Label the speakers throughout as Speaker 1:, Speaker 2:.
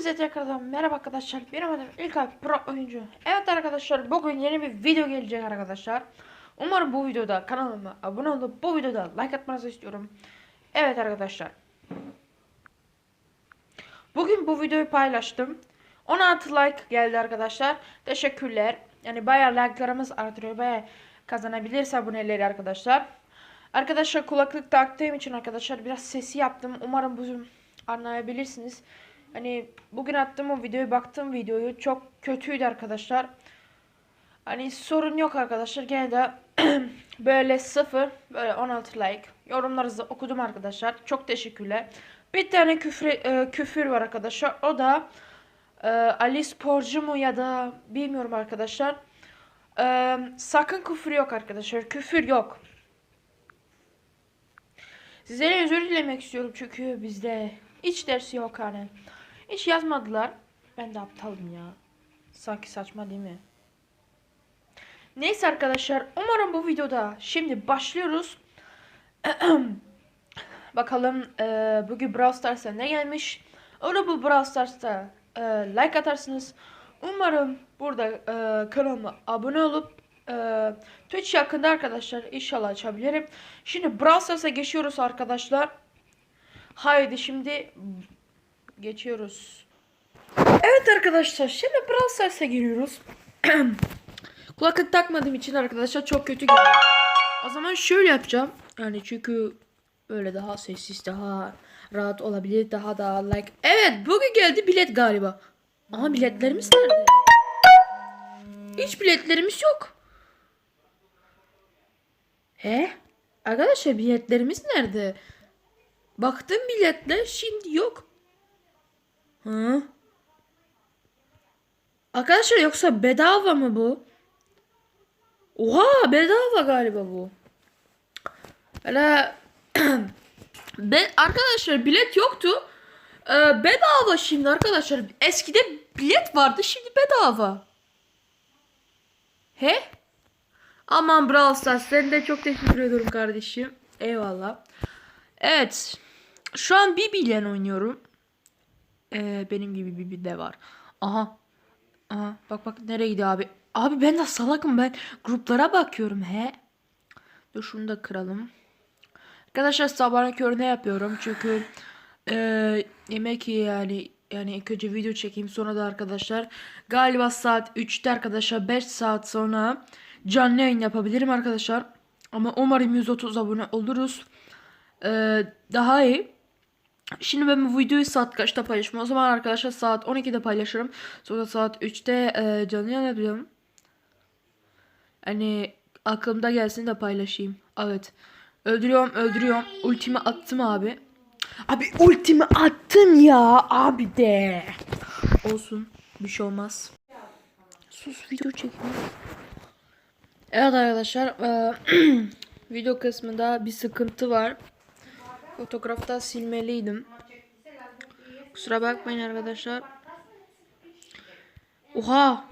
Speaker 1: Hepinize tekrardan merhaba arkadaşlar. Benim adım İlkay Pro oyuncu. Evet arkadaşlar bugün yeni bir video gelecek arkadaşlar. Umarım bu videoda kanalıma abone olup bu videoda like atmanızı istiyorum. Evet arkadaşlar. Bugün bu videoyu paylaştım. 16 like geldi arkadaşlar. Teşekkürler. Yani bayağı like'larımız artıyor. Bayağı kazanabilirse aboneleri arkadaşlar. Arkadaşlar kulaklık taktığım için arkadaşlar biraz sesi yaptım. Umarım bunu anlayabilirsiniz. Hani bugün attığım o videoyu baktım videoyu çok kötüydü arkadaşlar. Hani sorun yok arkadaşlar. Gene de böyle sıfır böyle 16 like. Yorumlarınızı okudum arkadaşlar. Çok teşekkürler. Bir tane küfür, e, küfür var arkadaşlar. O da e, Ali Sporcu mu ya da bilmiyorum arkadaşlar. E, sakın küfür yok arkadaşlar. Küfür yok. Sizlere özür dilemek istiyorum çünkü bizde hiç dersi yok hani. Hiç yazmadılar. Ben de aptalım ya. Sanki saçma değil mi? Neyse arkadaşlar umarım bu videoda şimdi başlıyoruz. Bakalım e, bugün Brawl Stars'a ne gelmiş. Onu bu Brawl Stars'ta e, like atarsınız. Umarım burada e, kanalıma abone olup e, Twitch yakında arkadaşlar inşallah açabilirim. Şimdi Brawl Stars'a geçiyoruz arkadaşlar. Haydi şimdi geçiyoruz. Evet arkadaşlar şimdi Brawl Stars'a giriyoruz. Kulaklık takmadığım için arkadaşlar çok kötü geliyor. O zaman şöyle yapacağım. Yani çünkü böyle daha sessiz, daha rahat olabilir, daha daha like. Evet, bugün geldi bilet galiba. Ama biletlerimiz nerede? Hiç biletlerimiz yok. He? Arkadaşlar biletlerimiz nerede? Baktım biletler şimdi yok. Hı? Arkadaşlar yoksa bedava mı bu? Oha bedava galiba bu. Hele ben arkadaşlar bilet yoktu. Ee, bedava şimdi arkadaşlar. Eskide bilet vardı şimdi bedava. He? Aman Brawl Stars sen de çok teşekkür ediyorum kardeşim. Eyvallah. Evet. Şu an Bibi ile oynuyorum. Ee, benim gibi Bibi de var. Aha. Aha bak bak nereye gidiyor abi. Abi ben de salakım ben gruplara bakıyorum he. Dur şunu da kıralım. Arkadaşlar sabahın körüne yapıyorum çünkü e, yemek yani yani ilk önce video çekeyim sonra da arkadaşlar galiba saat 3'te arkadaşlar 5 saat sonra canlı yayın yapabilirim arkadaşlar. Ama umarım 130 abone oluruz. E, daha iyi. Şimdi ben bu videoyu saat kaçta paylaşmam? O zaman arkadaşlar saat 12'de paylaşırım. Sonra saat 3'te e, canlı yayın yapacağım. Hani aklımda gelsin de paylaşayım. Evet. Öldürüyorum öldürüyorum. Ultimi attım abi. Abi ultimi attım ya abi de. Olsun. Bir şey olmaz. Sus video çekme. Evet arkadaşlar. e, video kısmında bir sıkıntı var. Fotoğrafta silmeliydim. Kusura bakmayın arkadaşlar. Oha.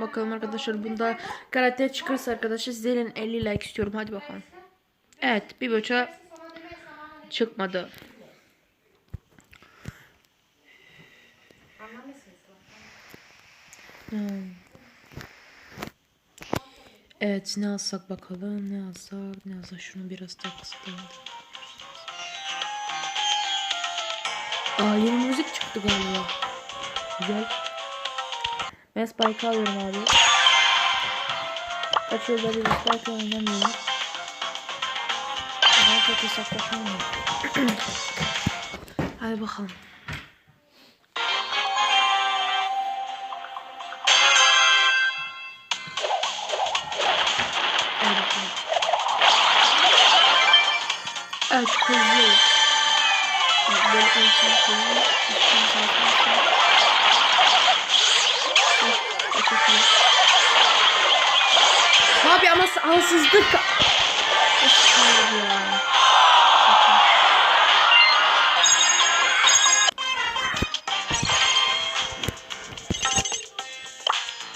Speaker 1: Bakalım arkadaşlar bunda karakter çıkarsa arkadaşlar sizlerin 50 like istiyorum. Hadi bakalım. Evet bir boça çıkmadı. Hmm. Evet ne alsak bakalım ne alsak ne alsak şunu biraz daha kısıtlayalım. Aa yeni müzik çıktı galiba. Güzel. Ben Spike alıyorum abi. Kaç yılda bir Spike oynamıyorum. Daha çok hesaplaşamıyorum. Hadi bakalım. Bakalım. Evet hızlı. Böyle ölçüm koyuyor. İçin zaten. Abi ama ansızlık.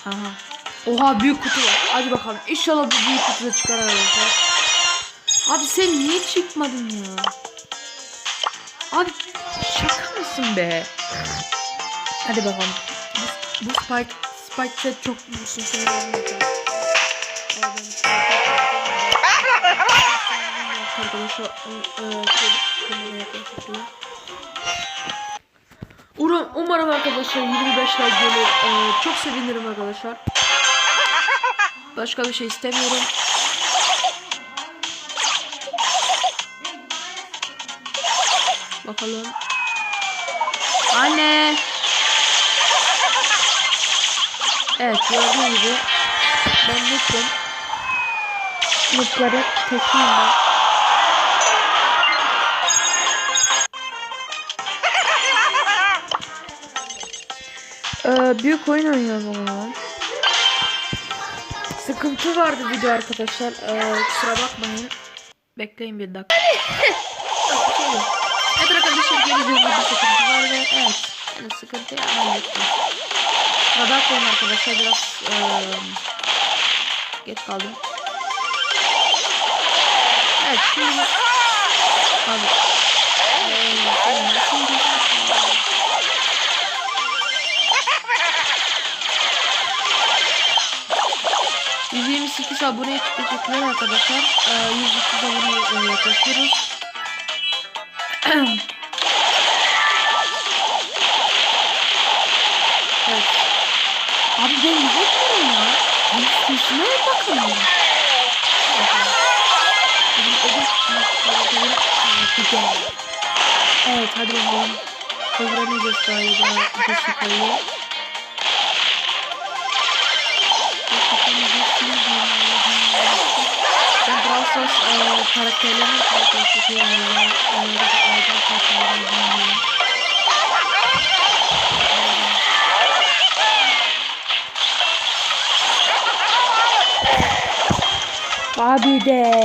Speaker 1: Aha. Oha büyük kutu var. Hadi bakalım. İnşallah bu büyük kutuda çıkar arkadaşlar. Abi sen niye çıkmadın ya? Mısın be? Hadi bakalım. Bu, bu Spike Spike set çok ıı, kameraya yaklaşıyor. Umarım, umarım arkadaşlar 25 like gelir. Ee, çok sevinirim arkadaşlar. Başka bir şey istemiyorum. Bakalım. Anne. Evet gördüğünüz gibi ben lütfen Mutları ben. Ee, büyük oyun oynuyorum o zaman. Sıkıntı vardı video arkadaşlar. Ee, kusura bakmayın. Bekleyin bir dakika. Bir şey. Evet arkadaşlar geri videomda bir sıkıntı vardı. Evet. Yani sıkıntıyı hallettim. Kusura bakmayın arkadaşlar biraz ee, geç kaldım. Evet şimdi abi ee, şimdi %28 abone için teşekkürler arkadaşlar. Ee, 130 abone e, yaklaşıyoruz. Evet. Abi ben miyim ya? Ben sesime güzel. Evet hadi bakalım. Öğreneceğiz galiba Jessica'yı. Ben Stars e, karakterlerini çok seviyorum. Onları da ayrıca karakterlerini Abi de.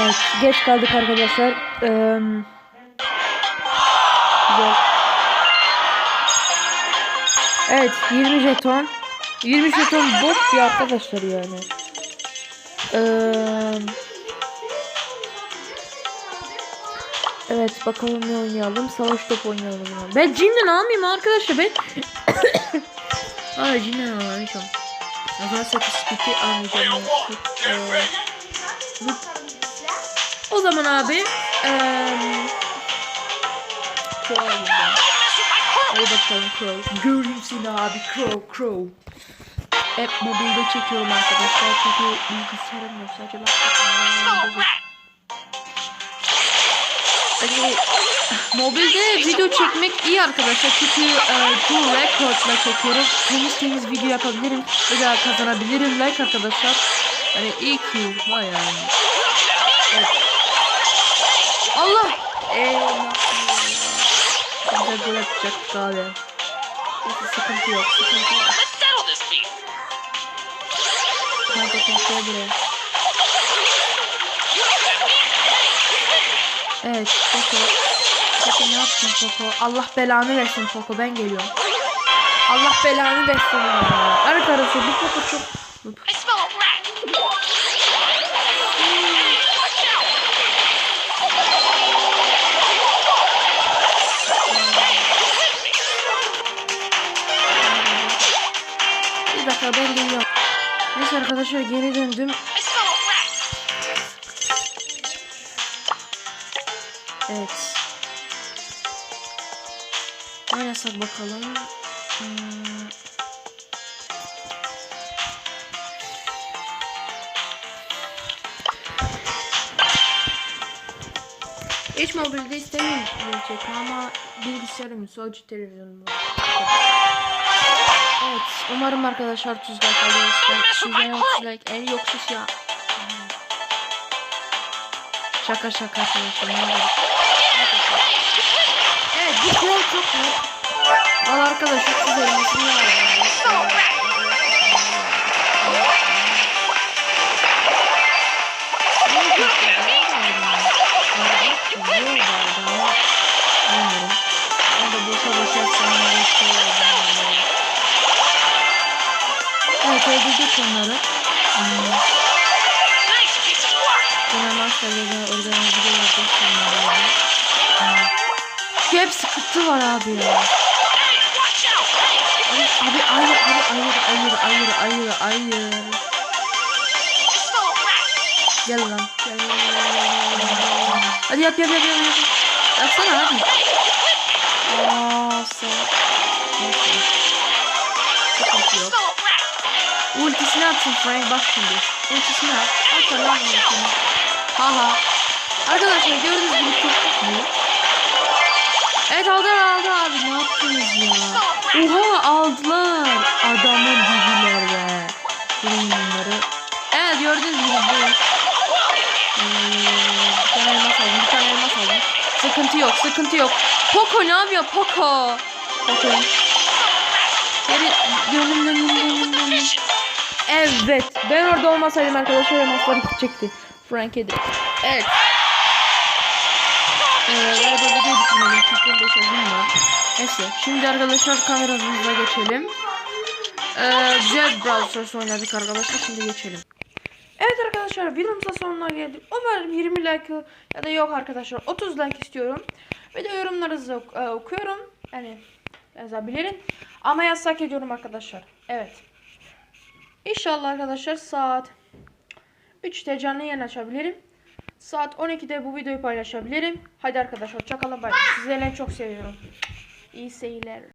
Speaker 1: Evet geç kaldık arkadaşlar. Ee, güzel. Evet 20 jeton. 20 jeton boş ya arkadaşlar yani. Ee, evet bakalım ne oynayalım. Savaş top oynayalım. Ben Jin'den almayayım arkadaşlar ben. Aa Jin'den almayacağım. O zaman 8 speed'i almayacağım. Ee, o zaman abi eee Crow. Hadi bakalım Crow. Göreyim seni abi Crow Crow. Hep mobilde çekiyorum arkadaşlar çünkü bilgisayarım yok sadece laptopum Hani mobilde video çekmek iyi arkadaşlar çünkü e, bu recordla çekiyorum. Temiz temiz video yapabilirim daha kazanabilirim like arkadaşlar. Hani iyi ki vay yani. Evet. Allah! Eee? Güzel gol abi. Neyse sıkıntı yok sıkıntı yok. Kanka taşıyor buraya. Evet Poco. Poco ne yaptın Poco? Allah belanı versin Poco ben geliyorum. Allah belanı versin ya. Arkadaşlar bu Poco çok...
Speaker 2: I smell
Speaker 1: Arkadaşlar geri döndüm. Evet. Oynasak bakalım. Hmm. Hiç mobilde istemiyorum ama bilgisayarım sadece televizyonum var. Evet umarım arkadaşlar tuzla kalırız. Sizden yok like en yoksa ya. Şaka şaka arkadaşlar. Evet bu kral çok mu? Al arkadaşlar siz elmasını Evet öldürdük onları. Hmm.
Speaker 2: Nice piece of work.
Speaker 1: Yine maçlarda organize göstermiyorlar. Şu hep sıkıntı var abi ya. Abi hayır hayır hayır hayır hayır hayır hayır.
Speaker 2: I smell a rat.
Speaker 1: Gel lan. Gel gel. Hadi yap yap yap yap. yap. Yapsana hadi. Aa sen. Ultisini atsın Frank bak şimdi. Ultisini at. At lan ultisini. Haha. Arkadaşlar gördüğünüz gibi çok iyi. Evet aldılar aldı abi ne yaptınız ya? Oha aldılar. Adamın dibiler be. Durun bunları. Evet gördüğünüz gibi bu. Ee, bir tane elmas aldım bir tane elmas aldım. Sıkıntı yok sıkıntı yok. Poco ne yapıyor Poco? Poco. Geri dönün dönün dönün dönün. Evet. Ben orada olmasaydım arkadaşlar elmasları gidecekti. Frank'e de. Evet. Ee, videoyu bitirmeliyim. Çünkü 15 yazım var. Neyse. Şimdi arkadaşlar kameramıza geçelim. Ee, güzel Brawl oynadık arkadaşlar. Şimdi geçelim. Evet arkadaşlar videomuzda sonuna geldik. Umarım 20 like ya da yok arkadaşlar 30 like istiyorum. Ve de yorumlarınızı ok- e, okuyorum. Yani yazabilirim. Ama yasak ediyorum arkadaşlar. Evet. İnşallah arkadaşlar saat 3'te canlı yayın açabilirim. Saat 12'de bu videoyu paylaşabilirim. Hadi arkadaşlar hoşçakalın. Sizleri çok seviyorum. İyi seyirler.